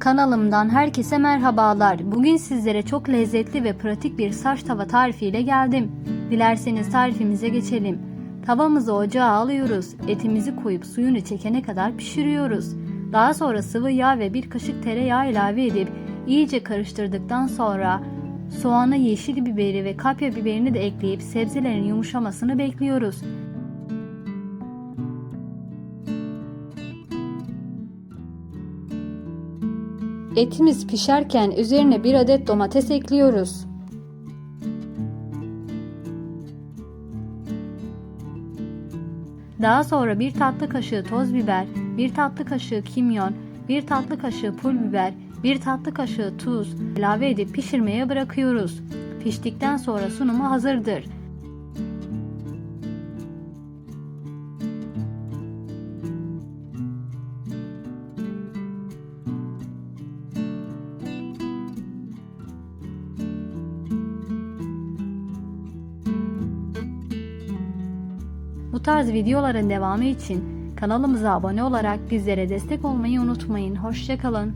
Kanalımdan herkese merhabalar. Bugün sizlere çok lezzetli ve pratik bir saç tava tarifiyle geldim. Dilerseniz tarifimize geçelim. Tavamızı ocağa alıyoruz. Etimizi koyup suyunu çekene kadar pişiriyoruz. Daha sonra sıvı yağ ve bir kaşık tereyağı ilave edip iyice karıştırdıktan sonra soğanı, yeşil biberi ve kapya biberini de ekleyip sebzelerin yumuşamasını bekliyoruz. Etimiz pişerken üzerine bir adet domates ekliyoruz. Daha sonra bir tatlı kaşığı toz biber, bir tatlı kaşığı kimyon, bir tatlı kaşığı pul biber, bir tatlı kaşığı tuz ilave edip pişirmeye bırakıyoruz. Piştikten sonra sunumu hazırdır. Bu tarz videoların devamı için kanalımıza abone olarak bizlere destek olmayı unutmayın. Hoşçakalın.